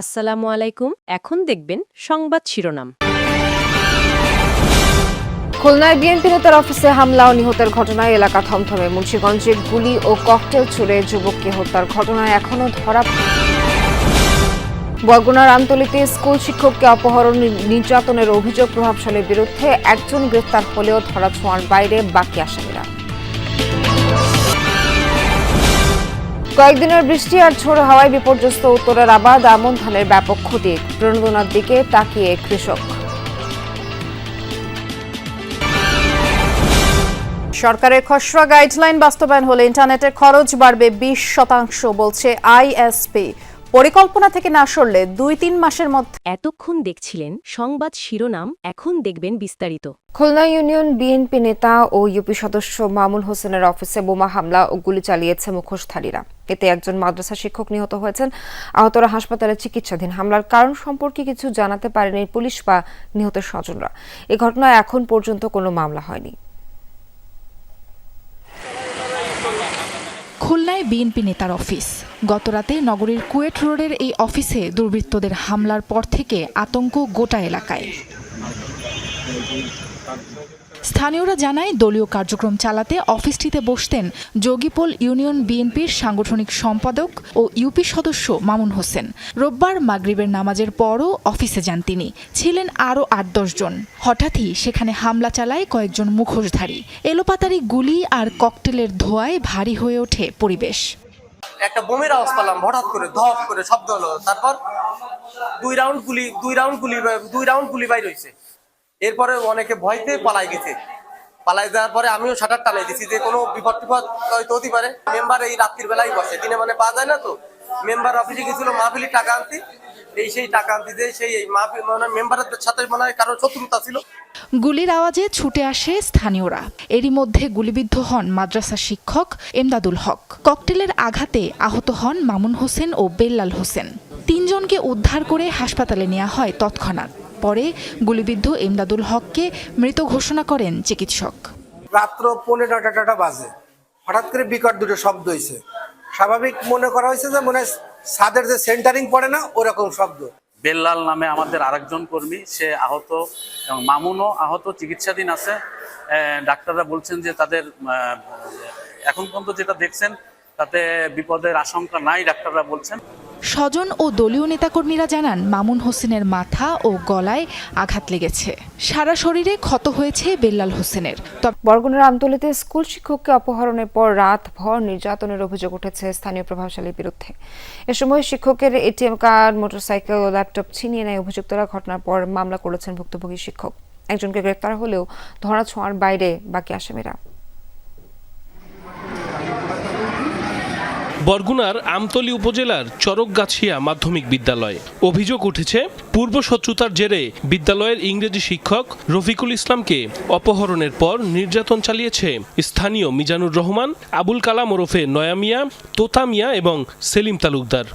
আসসালামু আলাইকুম। এখন দেখবেন সংবাদ শিরোনাম। খুলনায় বিএনপি নেতার অফিসে হামলা ও নিহতের ঘটনায় এলাকা থমথমে। মুন্সিগঞ্জে গুলি ও ককটেল ছুড়ে যুবককে হত্যার ঘটনায় এখনও ধরা বরগুনার আমতলিতে স্কুল শিক্ষককে অপহরণ নির্যাতনের অভিযোগ প্রভাবশালীর বিরুদ্ধে একজন গ্রেফতার হলেও ধরা ছোঁয়ার বাইরে বাকি আসামিরা। কয়েকদিনের বৃষ্টি আর ঝোড়ো হাওয়ায় বিপর্যস্ত উত্তরের আবাদ, আমন ধানের ব্যাপক ক্ষতি। প্রণোদনার দিকে তাকিয়ে কৃষক। সরকারের খসড়া গাইডলাইন বাস্তবায়ন হলে ইন্টারনেটের খরচ বাড়বে বিশ শতাংশ, বলছে আইএসপি। পরিকল্পনা থেকে না সরলে দুই তিন মাসের মধ্যে এতক্ষণ দেখছিলেন সংবাদ শিরোনাম এখন দেখবেন বিস্তারিত। খুলনা ইউনিয়ন বিএনপি নেতা ও ইউপি সদস্য মামুল হোসেনের অফিসে বোমা হামলা ও গুলি চালিয়েছে মুখোশধারীরা। এতে একজন মাদ্রাসা শিক্ষক নিহত হয়েছেন। আহতরা হাসপাতালে চিকিৎসাধীন। হামলার কারণ সম্পর্কে কিছু জানাতে পারেনি পুলিশ বা নিহতের স্বজনরা। এ ঘটনায় এখন পর্যন্ত কোনো মামলা হয়নি খুলনায় বিএনপি নেতার অফিস। গতরাতে নগরীর কুয়েট রোডের এই অফিসে দুর্বৃত্তদের হামলার পর থেকে আতঙ্ক গোটা এলাকায়। স্থানীয়রা জানায়, দলীয় কার্যক্রম চালাতে অফিসটিতে বসতেন যোগীপোল ইউনিয়ন বিএনপির সাংগঠনিক সম্পাদক ও ইউপি সদস্য মামুন হোসেন। রোববার মাগরিবের নামাজের পরও অফিসে যান তিনি। ছিলেন আরও আট জন। হঠাৎই সেখানে হামলা চালায় কয়েকজন মুখোশধারী। এলোপাতারি গুলি আর ককটেলের ধোঁয়ায় ভারী হয়ে ওঠে পরিবেশ। একটা বোমের আওয়াজ পেলাম, হঠাৎ করে, ধপ করে, শব্দ হলো। তারপর দুই রাউন্ড গুলি, দুই রাউন্ড গুলি, দুই রাউন্ড গুলি বাইর হয়েছে এরপরে অনেকে ভয়তে পালাই গেছে। পালাই যাওয়ার পরে আমিও শাটার টানাই দিছি যে কোনো বিপদ টিপদ হয়তো হতে পারে। মেম্বার এই রাত্রির বেলায় বসে। দিনে মানে পাওয়া যায় না তো? মেম্বার অফিসে গেছিল মাহফিলি টাকা আনতে। এই সেই টাকা আনতে যে সেই মাহফিল মানে মেম্বারের সাথে মনে হয় কারও শত্রুতা ছিল। গুলির আওয়াজে ছুটে আসে স্থানীয়রা। এরই মধ্যে গুলিবিদ্ধ হন মাদ্রাসা শিক্ষক এমদাদুল হক। ককটেলের আঘাতে আহত হন মামুন হোসেন ও বেল্লাল হোসেন। তিনজনকে উদ্ধার করে হাসপাতালে নেওয়া হয় তৎক্ষণাৎ। পরে গুলিবিদ্ধ এমদাদুল হককে মৃত ঘোষণা করেন চিকিৎসক। রাত্র পনেরো টাটা বাজে। হঠাৎ করে বিকট দুটো শব্দ হয়েছে স্বাভাবিক মনে করা হয়েছে যে মনে ছাদের যে সেন্টারিং পড়ে না ওরকম শব্দ। বেল্লাল নামে আমাদের আরেকজন কর্মী সে আহত এবং মামুনও আহত চিকিৎসাধীন আছে। ডাক্তাররা বলছেন যে তাদের এখন পর্যন্ত যেটা দেখছেন তাতে বিপদের আশঙ্কা নাই ডাক্তাররা বলছেন। স্বজন ও দলীয় নেতাকর্মীরা জানান, মামুন হোসেনের মাথা ও গলায় আঘাত লেগেছে। সারা শরীরে ক্ষত হয়েছে বেল্লাল হোসেনের। তবে বরগুনার আমতলিতে স্কুল শিক্ষককে অপহরণের পর রাত ভর নির্যাতনের অভিযোগ উঠেছে স্থানীয় প্রভাবশালীর বিরুদ্ধে। এ সময় শিক্ষকের এটিএম কার্ড, মোটরসাইকেল ও ল্যাপটপ ছিনিয়ে নেয় অভিযুক্তরা। ঘটনার পর মামলা করেছেন ভুক্তভোগী শিক্ষক। একজনকে গ্রেপ্তার হলেও ধরা ছোঁয়ার বাইরে বাকি আসামিরা। বরগুনার আমতলি উপজেলার চরকগাছিয়া মাধ্যমিক বিদ্যালয়। অভিযোগ উঠেছে, পূর্ব শত্রুতার জেরে বিদ্যালয়ের ইংরেজি শিক্ষক রফিকুল ইসলামকে অপহরণের পর নির্যাতন চালিয়েছে স্থানীয় মিজানুর রহমান, আবুল কালাম ওরফে নয়ামিয়া তোতামিয়া এবং সেলিম তালুকদার।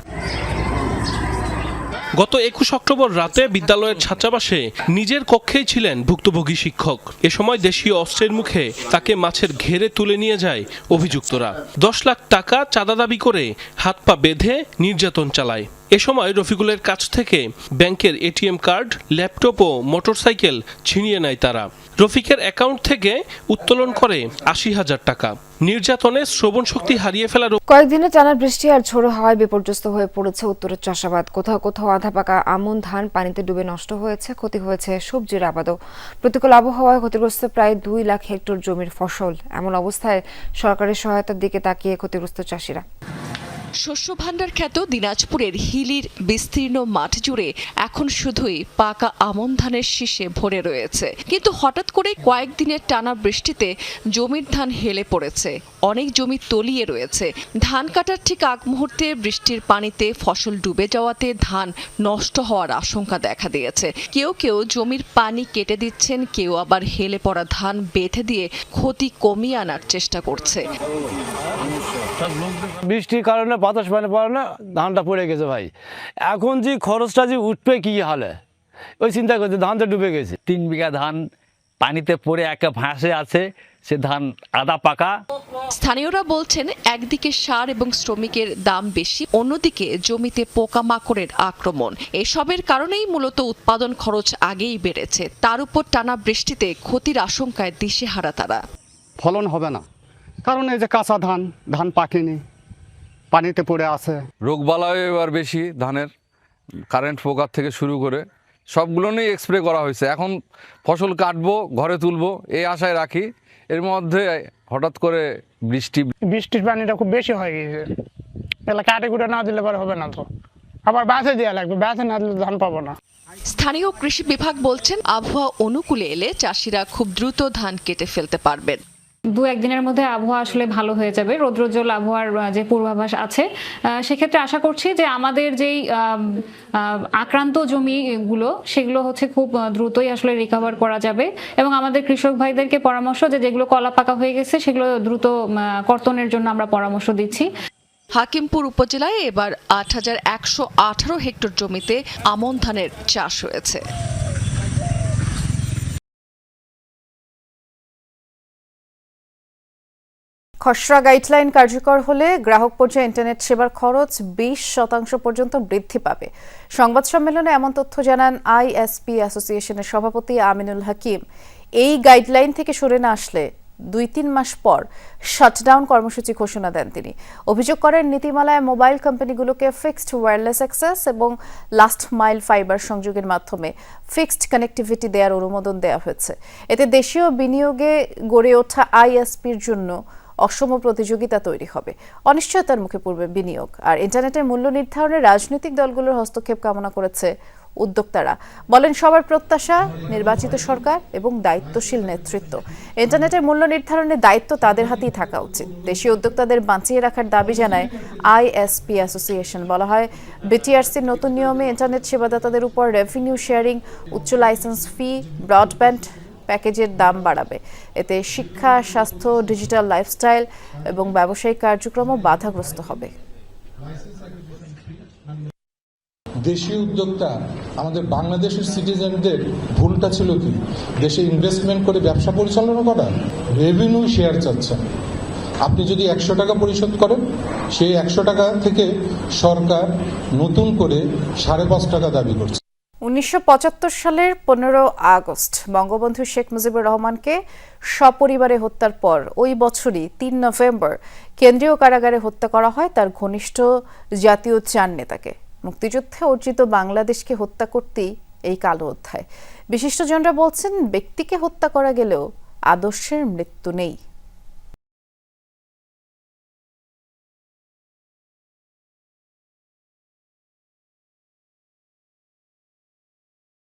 গত একুশ অক্টোবর রাতে বিদ্যালয়ের ছাত্রাবাসে নিজের কক্ষেই ছিলেন ভুক্তভোগী শিক্ষক। এ সময় দেশীয় অস্ত্রের মুখে তাকে মাছের ঘেরে তুলে নিয়ে যায় অভিযুক্তরা। দশ লাখ টাকা চাঁদা দাবি করে হাত পা বেঁধে নির্যাতন চালায়। এ সময় রফিকুলের কাছ থেকে ব্যাংকের এটিএম কার্ড, ল্যাপটপ ও মোটরসাইকেল ছিনিয়ে নেয় তারা। রফিকের অ্যাকাউন্ট থেকে উত্তোলন করে আশি হাজার টাকা। নির্যাতনে শ্রবণ শক্তি হারিয়ে ফেলার কয়েকদিনে টানা বৃষ্টি আর ঝোড়ো হাওয়ায় বিপর্যস্ত হয়ে পড়েছে উত্তরের চাষাবাদ। কোথাও কোথাও আধা পাকা আমন ধান পানিতে ডুবে নষ্ট হয়েছে, ক্ষতি হয়েছে সবজির আবাদও। প্রতিকূল আবহাওয়ায় ক্ষতিগ্রস্ত প্রায় দুই লাখ হেক্টর জমির ফসল। এমন অবস্থায় সরকারের সহায়তার দিকে তাকিয়ে ক্ষতিগ্রস্ত চাষিরা। শস্য ভাণ্ডার খ্যাত দিনাজপুরের হিলির বিস্তীর্ণ মাঠ জুড়ে এখন শুধুই পাকা আমন ধানের শীষে ভরে রয়েছে। কিন্তু হঠাৎ করে কয়েকদিনের টানা বৃষ্টিতে জমির ধান হেলে পড়েছে। অনেক জমি তলিয়ে রয়েছে। ধান কাটার ঠিক আগ মুহূর্তে বৃষ্টির পানিতে ফসল ডুবে যাওয়াতে ধান নষ্ট হওয়ার আশঙ্কা দেখা দিয়েছে। কেউ কেউ জমির পানি কেটে দিচ্ছেন, কেউ আবার হেলে পড়া ধান বেঁধে দিয়ে ক্ষতি কমিয়ে আনার চেষ্টা করছে। বৃষ্টির কারণে বাতাস পানি পড়ে না ধানটা পড়ে গেছে ভাই। এখন যে খরচটা যে উঠবে কি হালে? ওই চিন্তা করছে ধানটা ডুবে গেছে। তিন বিঘা ধান পানিতে পড়ে একটা ভাসে আছে সে ধান আদা পাকা। স্থানীয়রা বলছেন একদিকে সার এবং শ্রমিকের দাম বেশি অন্যদিকে জমিতে পোকামাকড়ের আক্রমণ। এসবের কারণেই মূলত উৎপাদন খরচ আগেই বেড়েছে। তার উপর টানা বৃষ্টিতে ক্ষতির আশঙ্কায় দিশেহারা তারা। ফলন হবে না। কারণ এই যে কাঁচা ধান ধান পাকেনি। পানিতে পড়ে আছে। রোগবালাও এবার বেশি ধানের কারেন্ট পোকার থেকে শুরু করে। সবগুলো নিয়ে স্প্রে করা হয়েছে। এখন ফসল কাটবো ঘরে তুলবো এই আশায় রাখি। এর মধ্যে হঠাৎ করে বৃষ্টি বৃষ্টির পানিটা খুব বেশি হয়ে গেছে। এগুলো কাটে কুটে না দিলে পরে হবে না তো। আবার বাসে দেওয়া লাগবে। বাসে না দিলে ধান পাবো না। স্থানীয় কৃষি বিভাগ বলছেন আবহাওয়া অনুকূলে এলে চাষিরা খুব দ্রুত ধান কেটে ফেলতে পারবেন। দু একদিনের মধ্যে আবহাওয়া আসলে ভালো হয়ে যাবে। রৌদ্রোজ্জ্বল আবহাওয়ার যে পূর্বাভাস আছে সেক্ষেত্রে আশা করছি যে আমাদের যেই আক্রান্ত জমিগুলো, সেগুলো হচ্ছে খুব দ্রুতই আসলে রিকভার করা যাবে এবং আমাদের কৃষক ভাইদেরকে পরামর্শ যে যেগুলো কলা পাকা হয়ে গেছে, সেগুলো দ্রুত কর্তনের জন্য আমরা পরামর্শ দিচ্ছি। হাকিমপুর উপজেলায় এবার আট হাজার একশো আঠারো হেক্টর জমিতে আমন ধানের চাষ হয়েছে। খসড়া গাইডলাইন কার্যকর হলে গ্রাহক পর্যায়ে ইন্টারনেট সেবার খরচ বিশ শতাংশ পর্যন্ত বৃদ্ধি পাবে। সংবাদ সম্মেলনে এমন তথ্য জানান আইএসপি অ্যাসোসিয়েশনের সভাপতি আমিনুল হাকিম। এই গাইডলাইন থেকে সরে না আসলে দুই তিন মাস পর শাটডাউন কর্মসূচি ঘোষণা দেন তিনি। অভিযোগ করেন, নীতিমালায় মোবাইল কোম্পানিগুলোকে ফিক্সড ওয়্যারলেস অ্যাক্সেস এবং লাস্ট মাইল ফাইবার সংযোগের মাধ্যমে ফিক্সড কানেক্টিভিটি দেওয়ার অনুমোদন দেওয়া হয়েছে। এতে দেশীয় বিনিয়োগে গড়ে ওঠা আইএসপির জন্য অসম প্রতিযোগিতা তৈরি হবে। অনিশ্চয়তার মুখে পড়বে বিনিয়োগ। আর ইন্টারনেটের মূল্য নির্ধারণে রাজনৈতিক দলগুলোর হস্তক্ষেপ কামনা করেছে উদ্যোক্তারা। বলেন, সবার প্রত্যাশা, নির্বাচিত সরকার এবং দায়িত্বশীল নেতৃত্ব। ইন্টারনেটের মূল্য নির্ধারণে দায়িত্ব তাদের হাতেই থাকা উচিত। দেশীয় উদ্যোক্তাদের বাঁচিয়ে রাখার দাবি জানায় আইএসপি অ্যাসোসিয়েশন। বলা হয়, বিটিআরসির নতুন নিয়মে ইন্টারনেট সেবাদাতাদের উপর রেভিনিউ শেয়ারিং, উচ্চ লাইসেন্স ফি, ব্রডব্যান্ড প্যাকেজের দাম বাড়াবে। এতে শিক্ষা, স্বাস্থ্য, ডিজিটাল লাইফস্টাইল এবং ব্যবসায়িক কার্যক্রমও বাধাগ্রস্ত হবে। দেশীয় উদ্যোক্তা, আমাদের বাংলাদেশের সিটিজেনদের ভুলটা ছিল কি? দেশে ইনভেস্টমেন্ট করে ব্যবসা পরিচালনা করা? রেভিনিউ শেয়ার চাচ্ছেন। আপনি যদি একশো টাকা পরিশোধ করেন, সেই একশো টাকা থেকে সরকার নতুন করে সাড়ে পাঁচ টাকা দাবি করছে। উনিশশো পঁচাত্তর সালের পনেরো আগস্ট বঙ্গবন্ধু শেখ মুজিবুর রহমানকে সপরিবারে হত্যার পর ওই বছরই তিন নভেম্বর কেন্দ্রীয় কারাগারে হত্যা করা হয় তার ঘনিষ্ঠ জাতীয় চার নেতাকে। মুক্তিযুদ্ধে অর্জিত বাংলাদেশকে হত্যা করতেই এই কালো অধ্যায়। বিশিষ্টজনরা বলছেন, ব্যক্তিকে হত্যা করা গেলেও আদর্শের মৃত্যু নেই।